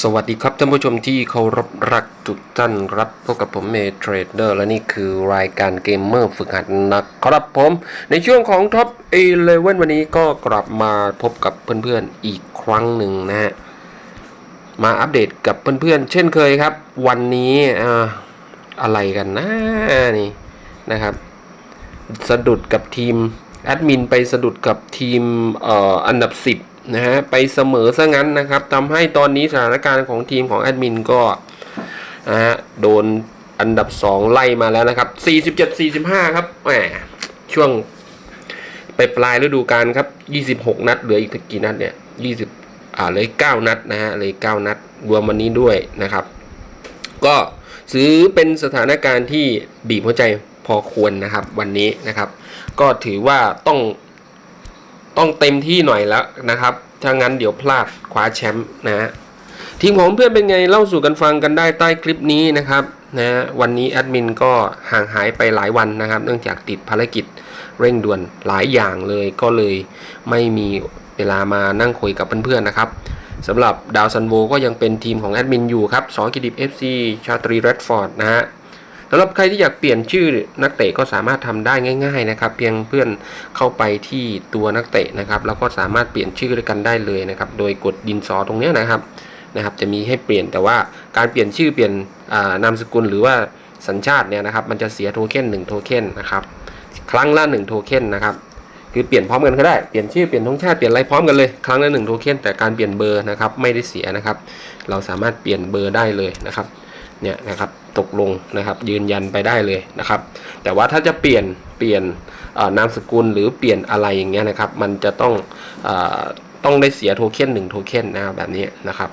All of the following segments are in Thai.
สวัสดีครับท่านผู้ชมที่เคารพรักทุกท่านครับพบกับผมเมเทรดเดอร์และนี่คือรายการเกมเมอร์ฝึกหัดนะครับผม ในช่วงของท็อป11 วันนี้ก็กลับมาพบกับเพื่อนๆอีกครั้งหนึ่งนะฮะ มาอัปเดตกับเพื่อนๆเช่นเคยครับ วันนี้อ่าอะไรกันนะนี่นะครับ สะดุดกับทีมแอดมินไปสะดุดกับทีมเอ่ออันดับ 10 นะฮะไปเสมอซะงั้นนะครับทำให้ตอนนี้สถานการณ์ของทีมของแอดมินก็นะฮะโดนอันดับ 2 ไล่มาแล้วนะครับ 47-45 ครับแหมช่วงไปปลายฤดูกาลครับ 26 นัดเหลืออีกกี่นัดเนี่ย 20 อ่าเลย9นัดนะฮะเลย9นัดรวมวันนี้ด้วยนะครับ ก็ซื้อเป็นสถานการณ์ที่บีบหัวใจพอควรนะครับ วันนี้นะครับ ก็ถือว่าต้อง ต้องเต็มที่หน่อยแล้วนะครับ ถ้างั้นเดี๋ยวพลาดคว้าแชมป์นะฮะทีมของเพื่อนเป็นไงเล่าสู่กันฟังกันได้ใต้คลิปนี้นะครับนะฮะวันนี้แอดมินก็ห่างหายไปหลายวันนะครับ เนื่องจากติดภารกิจเร่งด่วนหลายอย่างเลยก็เลยไม่มีเวลามานั่งคุยกับเพื่อนๆนะครับสำหรับดาวซันโวก็ยังเป็นทีมของแอดมินอยู่ครับสองกิดิบ FC ชาตรีเรดฟอร์ดนะฮะ สำหรับใครที่อยากเปลี่ยนชื่อนักเตะก็สามารถทำได้ง่าย ๆนะครับ เพียงเพื่อนเข้าไปที่ตัวนักเตะนะครับ แล้วก็สามารถเปลี่ยนชื่อด้วยกันได้เลยนะครับ โดยกดดินสอตรงนี้นะครับนะครับ จะมีให้เปลี่ยนแต่ว่าการเปลี่ยนชื่อเปลี่ยนนามสกุลหรือว่าสัญชาติเนี่ยนะครับ มันจะเสียโทเค็น1โทเค็นนะครับ ครั้งละ1โทเค็นนะครับคือเปลี่ยนพร้อมกันก็ได้ เปลี่ยนชื่อ เปลี่ยนธงชาติ เปลี่ยนอะไรพร้อมกันเลย ครั้งละหนึ่งโทเค็น แต่การเปลี่ยนเบอร์นะครับ ไม่ได้เสียนะครับ เราสามารถเปลี่ยนเบอร์ได้เลยนะครับ เนี่ยนะครับตกลงนะครับยืนยันไปได้เลยนะครับ แต่ว่าถ้าจะเปลี่ยนเปลี่ยนนามสกุลหรือเปลี่ยนอะไรอย่างเงี้ยนะครับ มันจะต้องอต้องได้เสียโทเค็นหนึ่งโทเค็นนะครับแบบนี้นะครับ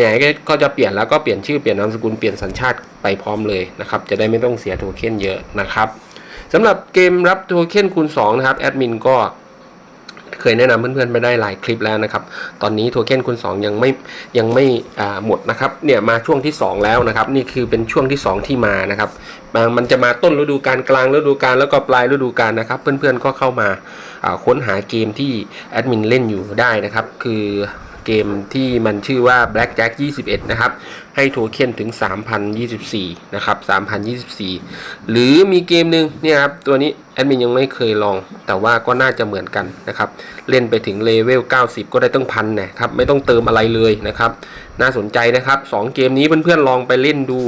ไหนๆก็ก็จะเปลี่ยนแล้วก็เปลี่ยนชื่อเปลี่ยนนามสกุลเปลี่ยนสัญชาติไปพร้อมเลยนะครับ จะได้ไม่ต้องเสียโทเค็นเยอะนะครับสำหรับเกมรับโทเค็นคูณ2นะครับแอดมินก็ เคยแนะนำเพื่อนๆไปได้หลายคลิปแล้วนะครับ ตอนนี้โทเค็นคูณ2ยังไม่ยังไม่หมดนะครับเนี่ยมาช่วงที่ 2 แล้วนะครับ นี่คือเป็นช่วงที่ 2 ที่มานะครับมามันจะมาต้นฤดูการกลางฤดูการแล้วก็ปลายฤดูการนะครับ เพื่อนๆก็เข้ามาค้นหาเกมที่แอดมินเล่นอยู่ได้นะครับ คือ เกมที่มันชื่อว่า Blackjack 21 นะครับ ให้โทเค็นถึง 3,024 นะครับ 3,024 หรือมีเกมหนึ่งเนี่ยครับ ตัวนี้แอดมินยังไม่เคยลอง แต่ว่าก็น่าจะเหมือนกันนะครับ เล่นไปถึงเลเวล 90 ก็ได้ตั้งพันนะครับ ไม่ต้องเติมอะไรเลยนะครับ น่าสนใจนะครับ 2 เกมนี้เพื่อนๆลองไปเล่นดู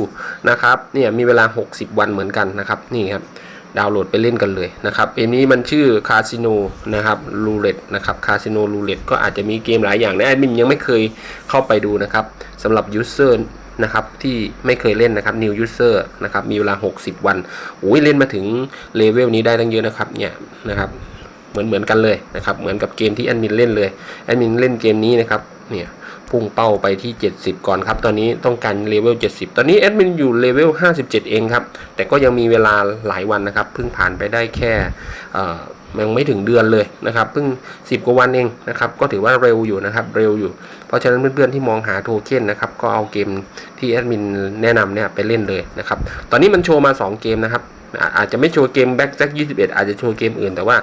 นะครับ เนี่ยมีเวลา 60 วันเหมือนกันนะครับ นี่ครับ ดาวน์โหลดไปเล่นกันเลยนะครับเกมนี้มันชื่อคาสิโนนะครับรูเล็ตนะครับคาสิโนรูเล็ตก็อาจจะมีเกมหลายอย่างนะแอดมินยังไม่เคยเข้าไปดูนะครับสำหรับยูเซอร์นะครับที่ไม่เคยเล่นนะครับ new user นะครับมีเวลา 60 วันโอ้ยเล่นมาถึงเลเวลนี้ได้ตั้งเยอะนะครับเนี่ยนะครับเหมือนเหมือนกันเลยนะครับเหมือนกับเกมที่แอดมินเล่นเลยแอดมินเล่นเกมนี้นะครับเนี่ย พุ่งเป้าไปที่ 70 ก่อนครับ ตอนนี้ต้องการเลเวล 70 ตอนนี้แอดมินอยู่เลเวล 57 เองครับ แต่ก็ยังมีเวลาหลายวันนะครับ เพิ่งผ่านไปได้แค่ยังไม่ถึงเดือนเลยนะครับ เพิ่ง 10 กว่าวันเองนะครับ ก็ถือว่าเร็วอยู่นะครับ เร็วอยู่ เพราะฉะนั้นเพื่อนๆที่มองหาโทเค็นนะครับ ก็เอาเกมที่แอดมินแนะนำเนี่ยไปเล่นเลยนะครับ ตอนนี้มันโชว์มา 2 เกมนะครับ อาจจะไม่โชว์เกม Back Jack 21 อาจจะโชว์เกมอื่นแต่ว่า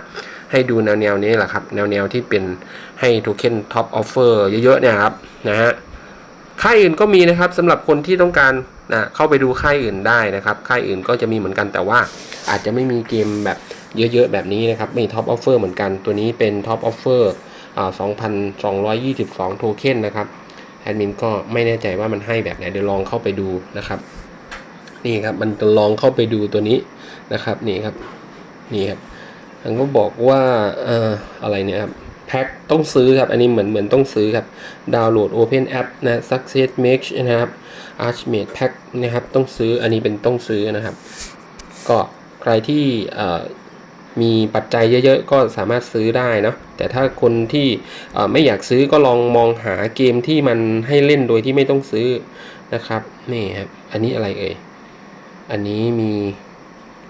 ให้ดูแนวๆนี้แหละครับ แนวๆที่เป็นให้โทเค็นท็อปออฟเฟอร์เยอะๆเนี่ยครับนะฮะค่ายอื่นก็มีนะครับสำหรับคนที่ต้องการนะเข้าไปดูค่ายอื่นได้นะครับ ค่ายอื่นก็จะมีเหมือนกันแต่ว่าอาจจะไม่มีเกมแบบเยอะๆ แบบนี้นะครับมีท็อปออฟเฟอร์เหมือนกันตัวนี้เป็นท็อปออฟเฟอร์อ่า2,222 โทเค็นนะครับแอดมินก็ไม่แน่ใจว่ามันให้แบบไหนเดี๋ยวลองเข้าไปดูนะครับ นี่ครับมันจะลองเข้าไปดูตัวนี้นะครับ นี่ครับ นี่ครับ มันก็บอกว่าอ่ออะไรเนี่ยครับแพ็คต้องซื้อครับ อันนี้เหมือนเหมือนต้องซื้อครับ ดาวน์โหลด Open App นะ Success Make นะครับ Archmate Pack นะครับ ต้องซื้อ อันนี้เป็นต้องซื้อนะครับ ก็ใครที่อ่อมีปัจจัยเยอะๆ ก็สามารถซื้อได้เนาะแต่ถ้าคนที่อ่อไม่อยากซื้อก็ลองมองหาเกมที่มันให้เล่นโดยที่ไม่ต้องซื้อนะครับ นี่ครับ อันนี้อะไรเอ่ย อันนี้มี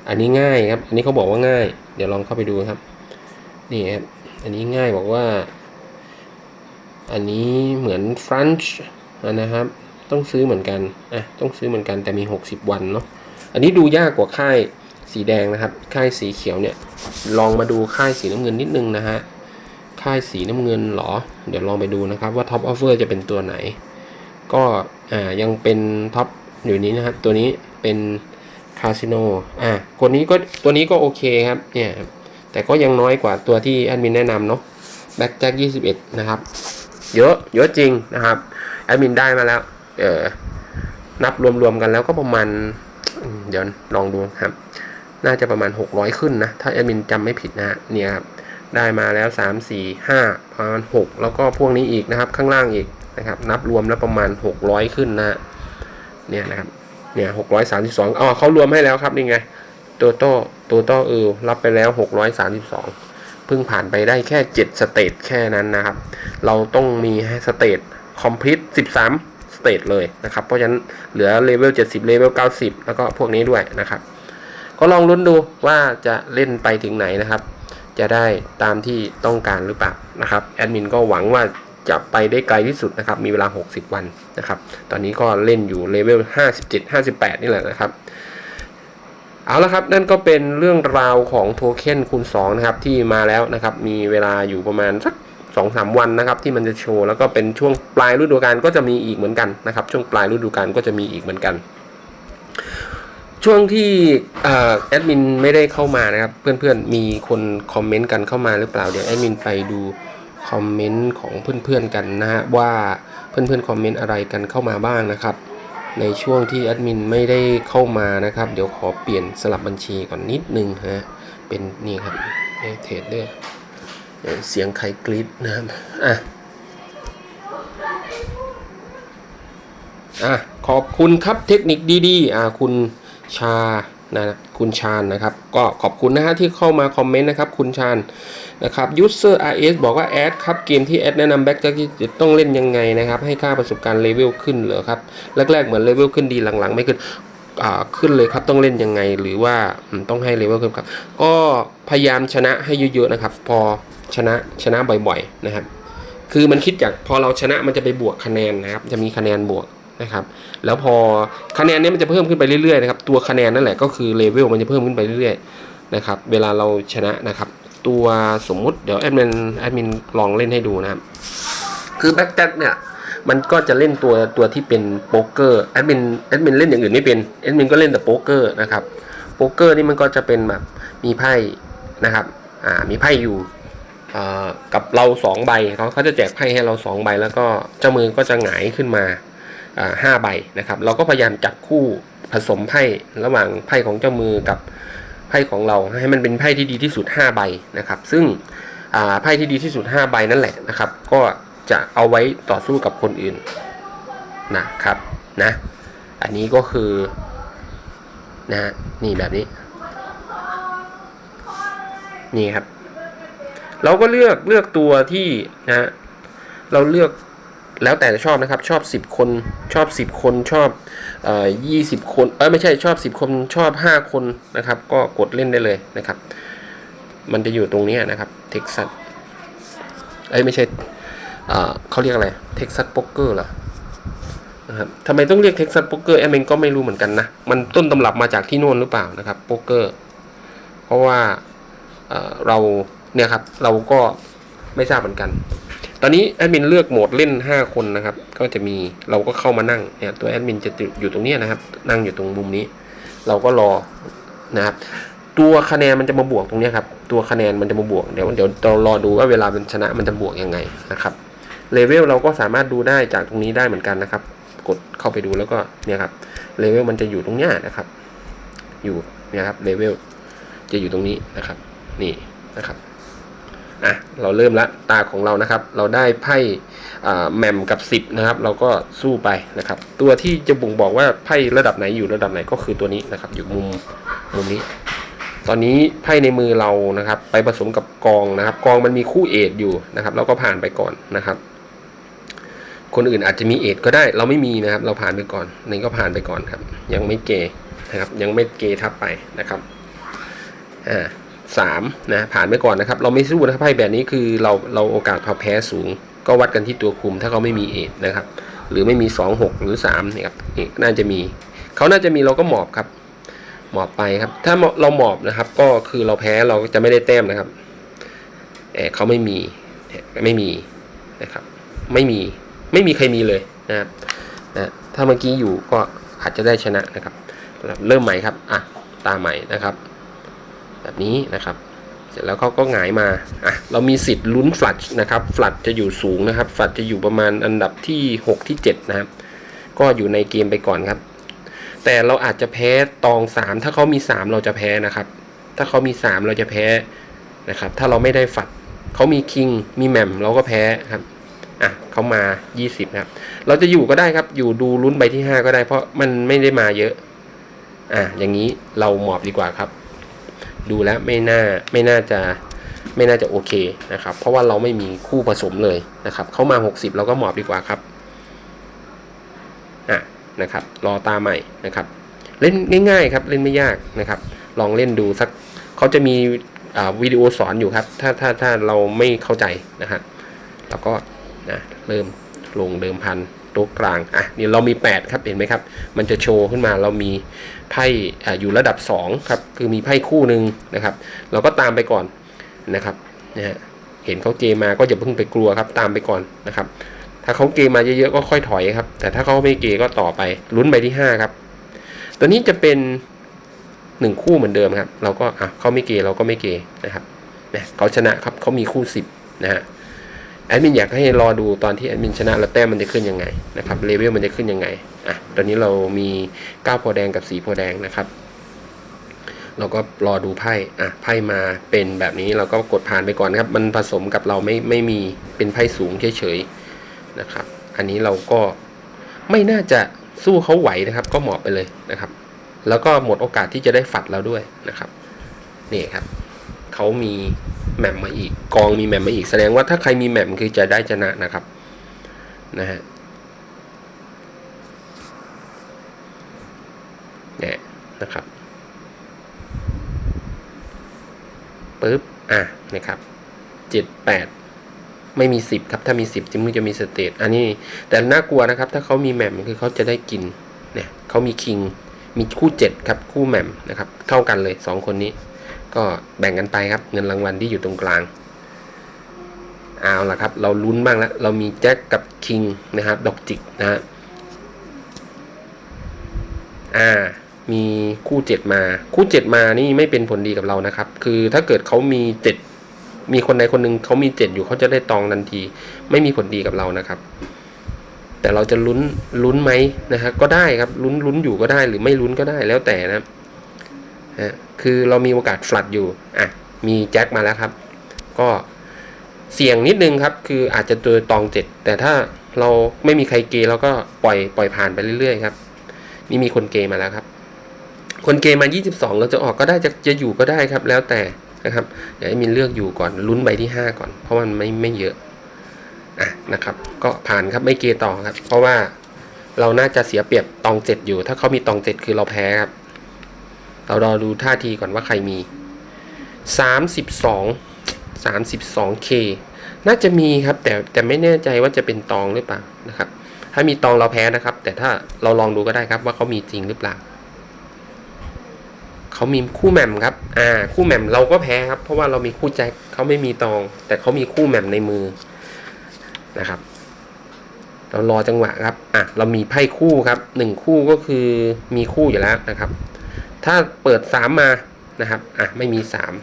อันนี้ง่ายครับ อันนี้เขาบอกว่าง่าย เดี๋ยวลองเข้าไปดูครับ นี่ครับ อันนี้ง่ายบอกว่า อันนี้เหมือนฟรันช์นะครับ ต้องซื้อเหมือนกัน อะ ต้องซื้อเหมือนกันแต่มี 60 วันเนาะ อันนี้ดูยากกว่าค่ายสีแดงนะครับ ค่ายสีเขียวเนี่ย ลองมาดูค่ายสีน้ำเงินนิดนึงนะฮะ ค่ายสีน้ำเงินเหรอ เดี๋ยวลองไปดูนะครับว่าท็อปออฟเฟอร์จะเป็นตัวไหน ก็ อ่า ยังเป็นท็อปอยู่นี้นะครับ ตัวนี้เป็นคาสิโน อ่า คนนี้ก็ตัวนี้ก็โอเคครับเนี่ยแต่ก็ยังน้อยกว่าตัวที่แอดมินแนะนำเนาะแบ็กแจ็ค21นะครับ เยอะเยอะจริงนะครับแอดมินได้มาแล้วเออนับรวมๆกันแล้วก็ประมาณ เดี๋ยวลองดูครับ น่าจะประมาณ 600 ขึ้นนะ ถ้าแอดมินจำไม่ผิดนะเนี่ยครับได้มาแล้ว 3 4 5 ประมาณ 6 แล้วก็พวกนี้อีกนะครับ ข้างล่างอีกนะครับ นับรวมแล้วประมาณ 600 ขึ้นนะฮะเนี่ยนะครับเนี่ย632อ๋อเขารวมให้แล้วครับนี่ไง ตัวโต้ตัวโต้เออรับไปแล้ว 632 เพิ่งผ่านไปได้แค่ 7 สเตจแค่นั้นนะครับ เราต้องมีสเตจคอมพลีท13 สเตจเลยนะครับ เพราะฉะนั้นเหลือเลเวล 70 เลเวล 90 แล้วก็พวกนี้ด้วยนะครับ ก็ลองลุ้นดูว่าจะเล่นไปถึงไหนนะครับ จะได้ตามที่ต้องการหรือเปล่านะครับแอดมินก็หวังว่าจะไปได้ไกลที่สุดนะครับ มีเวลา 60 วันนะครับ ตอนนี้ก็เล่นอยู่เลเวล 57 58 นี่แหละนะครับ เอาละครับ นั่นก็เป็นเรื่องราวของโทเค็นคูณ2นะครับที่มาแล้วนะครับ มีเวลาอยู่ประมาณสักสองสามวันนะครับที่มันจะโชว์แล้วก็เป็นช่วงปลายฤดูกาลก็จะมีอีกเหมือนกันนะครับ ช่วงปลายฤดูกาลก็จะมีอีกเหมือนกัน ช่วงที่แอดมินไม่ได้เข้ามานะครับ เพื่อนๆมีคนคอมเมนต์กันเข้ามาหรือเปล่าเดี๋ยวแอดมินไปดูคอมเมนต์ของเพื่อนๆกันนะฮะว่าเพื่อนๆคอมเมนต์อะไรกันเข้ามาบ้างนะครับ ในช่วงที่แอดมินไม่ได้เข้ามานะครับ เดี๋ยวขอเปลี่ยนสลับบัญชีก่อนนิดนึงฮะ เป็นนี่ครับเทรดเดอร์เสียงใครกรี๊ดนะครับ อะ อะ ขอบคุณครับเทคนิคดีๆ อ่าคุณชา นะคุณชาญนะครับ ก็ขอบคุณนะฮะที่เข้ามาคอมเมนต์นะครับ คุณชาญนะครับ user rs บอกว่าแอดครับเกมที่แอดแนะนำแบ็กจะต้องเล่นยังไงนะครับ ให้ค่าประสบการณ์เลเวลขึ้นเหรอครับ แรกๆเหมือนเลเวลขึ้นดีหลังๆ ไม่ขึ้นขึ้นเลยครับต้องเล่นยังไงหรือว่าต้องให้เลเวลขึ้นครับ ก็พยายามชนะให้เยอะๆนะครับ พอชนะชนะบ่อยๆนะครับ คือมันคิดจากพอเราชนะมันจะไปบวกคะแนนนะครับ จะมีคะแนนบวก นะครับ แล้วพอคะแนนนี้มันจะเพิ่มขึ้นไปเรื่อยๆนะครับ ตัวคะแนนนั่นแหละก็คือเลเวลมันจะเพิ่มขึ้นไปเรื่อยๆนะครับ เวลาเราชนะนะครับ ตัวสมมุติเดี๋ยวแอดมินแอดมินลองเล่นให้ดูนะครับ คือแบ็กแจ็คเนี่ยมันก็จะเล่นตัวตัวที่เป็นโป๊กเกอร์แอดมินแอดมินเล่นอย่างอื่นไม่เป็นแอดมินก็เล่นแต่โป๊กเกอร์นะครับโป๊กเกอร์นี่มันก็จะเป็นแบบมีไพ่นะครับอ่ามีไพ่อยู่อ่ากับเราสองใบเขาเขาจะแจกไพ่ให้เราสองใบแล้วก็เจ้ามือก็จะหงายขึ้นมา ห้าใบนะครับ เราก็พยายามจับคู่ผสมไพ่ระหว่างไพ่ของเจ้ามือกับไพ่ของเราให้มันเป็นไพ่ที่ดีที่สุด 5 ใบนะครับ ซึ่งไพ่ที่ดีที่สุด 5 ใบนั่นแหละนะครับ ก็จะเอาไว้ต่อสู้กับคนอื่นนะครับนะอันนี้ก็คือนะฮะนี่แบบนี้ นี่ครับ เราก็เลือกเลือกตัวที่นะ เราเลือก แล้วแต่ชอบนะครับชอบ 10 คนชอบ 10 คนชอบเอ่อ20 คนเออไม่ใช่ชอบ 10 คนชอบ 5 คนนะครับ ก็กดเล่นได้เลยนะครับ มันจะอยู่ตรงนี้นะครับเท็กซัสเอ้ยไม่ใช่เอ่อเขาเรียกอะไรเท็กซัสโป๊กเกอร์เหรอนะครับทำไมต้องเรียกเท็กซัสโป๊กเกอร์แอมเองก็ไม่รู้เหมือนกันนะ มันต้นตำรับมาจากที่โน่นหรือเปล่านะครับโป๊กเกอร์เพราะว่าเเราเนี่ยครับเราก็ไม่ทราบเหมือนกัน ตอนนี้แอดมินเลือกโหมดเล่น 5 คนนะครับ ก็จะมีเราก็เข้ามานั่งเนี่ยตัวแอดมินจะอยู่ตรงนี้นะครับ นั่งอยู่ตรงมุมนี้ เราก็รอนะครับ ตัวคะแนนมันจะมาบวกตรงนี้ครับ ตัวคะแนนมันจะมาบวก เดี๋ยวเดี๋ยวเรารอดูว่าเวลามันชนะมันจะบวกยังไงนะครับ เลเวลเราก็สามารถดูได้จากตรงนี้ได้เหมือนกันนะครับ กดเข้าไปดูแล้วก็เนี่ยครับ เลเวลมันจะอยู่ตรงนี้นะครับ อยู่เนี่ยครับ เลเวลจะอยู่ตรงนี้นะครับ นี่นะครับ อะเราเริ่มละตาของเรานะครับ เราได้ไพ่แหม่มกับ 10 นะครับ เราก็สู้ไปนะครับ ตัวที่จะบ่งบอกว่าไพ่ระดับไหนอยู่ระดับไหนก็คือตัวนี้นะครับ อยู่มุมมุมนี้ ตอนนี้ไพ่ในมือเรานะครับ ไปผสมกับกองนะครับ กองมันมีคู่เอทอยู่นะครับ เราก็ผ่านไปก่อนนะครับ คนอื่นอาจจะมีเอทก็ได้ เราไม่มีนะครับ เราผ่านไปก่อนนี่ก็ผ่านไปก่อนครับ ยังไม่เกนะครับ ยังไม่เกทับไปนะครับอ่า สามนะผ่านไปก่อนนะครับ เราไม่สู้นะครับไพ่แบบนี้คือเราเราโอกาสแพ้สูง ก็วัดกันที่ตัวคุมถ้าเขาไม่มีเอทนะครับ หรือไม่มีสองหกหรือสามนี่ยครับนี่น่าจะมี เขาน่าจะมีเราก็หมอบครับ หมอบไปครับ ถ้าเราหมอบนะครับ ก็คือเราแพ้เราจะไม่ได้แต้มนะครับเออเขาไม่มีไม่มีนะครับ ไม่มีไม่มีใครมีเลยนะครับนะถ้าเมื่อกี้อยู่ก็อาจจะได้ชนะนะครับ เริ่มใหม่ครับอะตาใหม่นะครับ แบบนี้นะครับ เสร็จแล้วเขาก็หงายมาอะเรามีสิทธิ์ลุ้นฟลัดนะครับฟลัดจะอยู่สูงนะครับฟลัดจะอยู่ประมาณอันดับที่ 6 ที่ 7 นะครับ ก็อยู่ในเกมไปก่อนครับ แต่เราอาจจะแพ้ตอง 3 ถ้าเขามี 3 เราจะแพ้นะครับ ถ้าเขามี 3 เราจะแพ้นะครับ ถ้าเราไม่ได้ฝัดเขามีคิงมีแหม่มเราก็แพ้ครับอะเขามา 20นะครับ เราจะอยู่ก็ได้ครับ อยู่ดูลุ้นใบที่ 5 ก็ได้ เพราะมันไม่ได้มาเยอะ อะอย่างนี้เราหมอบดีกว่าครับ ดูแล้วไม่น่าไม่น่าจะไม่น่าจะโอเคนะครับ เพราะว่าเราไม่มีคู่ผสมเลยนะครับ เข้ามา 60 เราก็หมอบดีกว่าครับอะนะครับ รอตาใหม่นะครับ เล่นง่าย ๆ ครับ เล่นไม่ยากนะครับ ลองเล่นดูสักเขาจะมีวิดีโอสอนอยู่ครับ ถ้าถ้าถ้าเราไม่เข้าใจนะครับเราก็นะเริ่มลงเดิมพัน ต๊ะกลางอะนี่เรามี 8 ครับเห็นไหมครับ มันจะโชว์ขึ้นมาเรามีไพ่ออยู่ระดับ2ครับคือมีไพ่คู่หนึ่งนะครับ เราก็ตามไปก่อนนะครับนะฮะเห็นเขาเกมมาก็อย่าเพิ่งไปกลัวครับตามไปก่อนนะครับ ถ้าเขาเกมมาเยอะๆก็ค่อยถอยครับ แต่ถ้าเขาไม่เกก็ต่อไปลุ้นใบที่5ครับตัวนี้จะเป็น1คู่เหมือนเดิมครับ เราก็อะเขาไม่เกเราก็ไม่เกนะครับเนี่เขาชนะครับเขามีคู่10นะฮะ แอดมินอยากให้รอดูตอนที่แอดมินชนะแล้วแต้มมันจะขึ้นยังไงนะครับเลเวลมันจะขึ้นยังไงอะตอนนี้เรามี9โพธิ์แดงกับ4โพแดงนะครับ เราก็รอดูไพ่อะไพ่มาเป็นแบบนี้เราก็กดผ่านไปก่อนครับ มันผสมกับเราไม่ไม่มีเป็นไพ่สูงเฉยๆนะครับ อันนี้เราก็ไม่น่าจะสู้เขาไหวนะครับ ก็หมอบไปเลยนะครับ แล้วก็หมดโอกาสที่จะได้ฝัดแล้วด้วยนะครับนี่ครับเขามี แหม่มมาอีก กองมีแหม่มมาอีกแสดงว่าถ้าใครมีแหม่มคือจะได้ชนะนะครับนะฮะเนี่ยนะครับปึ๊บอะนะครับเจ็ดแปดไม่มีสิบครับ ถ้ามีสิบจึงจะมีสเตตอันนี้ แต่น่ากลัวนะครับ ถ้าเขามีแหม่มคือเขาจะได้กินเนี่ยเขามีคิงมีคู่เจ็ดครับ คู่แหม่มนะครับ เท่ากันเลยสองคนนี้ ก็แบ่งกันไปครับ เงินรางวัลที่อยู่ตรงกลางเอาละครับ เราลุ้นบ้างแล้ว เรามีแจ็คกับคิงนะครับ ดอกจิกนะฮะอ่า มีคู่เจ็ดมา คู่เจ็ดมานี่ไม่เป็นผลดีกับเรานะครับ คือถ้าเกิดเขามีเจ็ดมีคนใดคนหนึ่งเขามีเจ็ดอยู่เขาจะได้ตองทันที ไม่มีผลดีกับเรานะครับ แต่เราจะลุ้นลุ้นไหมนะฮะก็ได้ครับลุ้นลุ้นอยู่ก็ได้หรือไม่ลุ้นก็ได้แล้วแต่นะฮะ คือเรามีโอกาสฟลัดอยู่อะมีแจ็คมาแล้วครับ ก็เสี่ยงนิดนึงครับ คืออาจจะเจอตองเจ็ดแต่ถ้าเราไม่มีใครเกย์เราก็ปล่อยปล่อยผ่านไปเรื่อยๆครับ นี่มีคนเกย์มาแล้วครับ คนเกย์มา 22 เราจะออกก็ได้จะจะอยู่ก็ได้ครับ แล้วแต่นะครับเดี๋ยวให้มินเลือกอยู่ก่อนลุ้นใบที่ 5 ก่อน เพราะมันไม่ไม่เยอะอะนะครับ ก็ผ่านครับไม่เกต่อครับ เพราะว่าเราน่าจะเสียเปรียบตองเจ็ดอยู่ ถ้าเขามีตองเจ็ดคือเราแพ้ครับ เรารอดูท่าทีก่อนว่าใครมีสามสิบสองสามสิบสองเคน่าจะมีครับ แต่แต่ไม่แน่ใจว่าจะเป็นตองหรือเปล่านะครับ ถ้ามีตองเราแพ้นะครับ แต่ถ้าเราลองดูก็ได้ครับว่าเขามีจริงหรือเปล่าเขามีคู่แหม่มครับ อ่า คู่แหม่มเราก็แพ้ครับ เพราะว่าเรามีคู่แจ็คเขาไม่มีตอง แต่เขามีคู่แหม่มในมือนะครับ เรารอจังหวะครับ อะ เรามีไพ่คู่ครับหนึ่งคู่ก็คือมีคู่อยู่แล้วนะครับ ถ้าเปิดสามมานะครับอะไม่มีสาม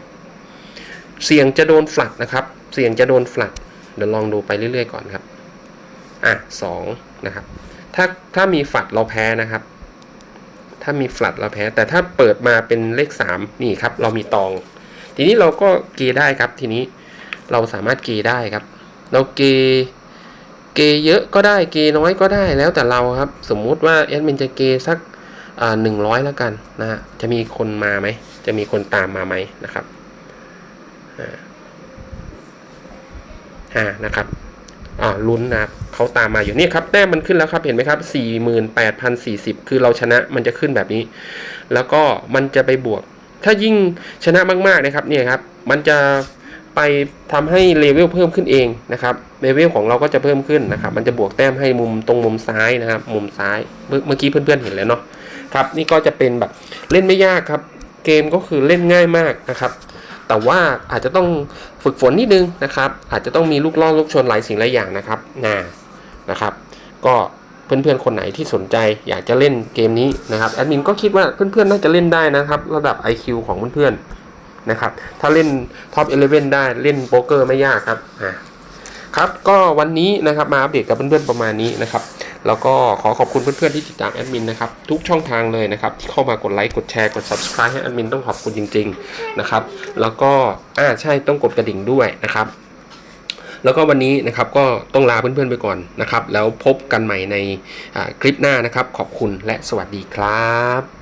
เสี่ยงจะโดนฟลัดนะครับ เสี่ยงจะโดนฟลัดเดี๋ยวลองดูไปเรื่อยๆก่อนครับอะสองนะครับ ถ้าถ้ามีฟลัดเราแพ้นะครับ ถ้ามีฟลัดเราแพ้ แต่ถ้าเปิดมาเป็นเลขสามนี่ครับ เรามีตอง ทีนี้เราก็เกได้ครับทีนี้เราสามารถเกได้ครับ เราเกเกเยอะก็ได้เกน้อยก็ได้แล้วแต่เราครับ สมมุติว่าแอดมินจะเกสัก หนึ่งร้อยแล้วกันนะฮะจะมีคนมาไหม จะมีคนตามมาไหมนะครับอ่านะครับอ่าลุ้นนะครับเขาตามมาอยู่นี่ครับแต้มมันขึ้นแล้วครับเห็นไหมครับสี่หมื่นแปดพันสี่สิบคือเราชนะมันจะขึ้นแบบนี้ แล้วก็มันจะไปบวก ถ้ายิ่งชนะมากๆนะครับเนี่ยครับ มันจะไปทำให้เลเวลเพิ่มขึ้นเองนะครับเลเวลของเราก็จะเพิ่มขึ้นนะครับ มันจะบวกแต้มให้มุมตรงมุมซ้ายนะครับ มุมซ้าย เมื่อเมื่อกี้เพื่อนๆเห็นแล้วเนาะ ครับนี่ก็จะเป็นแบบเล่นไม่ยากครับ เกมก็คือเล่นง่ายมากนะครับ แต่ว่าอาจจะต้องฝึกฝนนิดนึงนะครับ อาจจะต้องมีลูกล่อลูกชนหลายสิ่งหลายอย่างนะครับนะนะครับ ก็เพื่อนๆคนไหนที่สนใจอยากจะเล่นเกมนี้นะครับแอดมินก็คิดว่าเพื่อนๆน่าจะเล่นได้นะครับระดับ IQ ของเพื่อนๆนะครับ ถ้าเล่นท็อป11ได้เล่นโป๊กเกอร์ไม่ยากครับอ่าครับก็วันนี้นะครับมาอัปเดตกับเพื่อนๆประมาณนี้นะครับ แล้วก็ขอขอบคุณเพื่อนๆที่ติดตามแอดมินนะครับทุกช่องทางเลยนะครับที่เข้ามากดไลค์กดแชร์กด subscribe ให้แอดมินต้องขอบคุณจริงๆนะครับแล้วก็อ่าใช่ต้องกดกระดิ่งด้วยนะครับแล้วก็วันนี้นะครับก็ต้องลาเพื่อนๆไปก่อนนะครับ แล้วพบกันใหม่ในคลิปหน้านะครับ ขอบคุณและสวัสดีครับ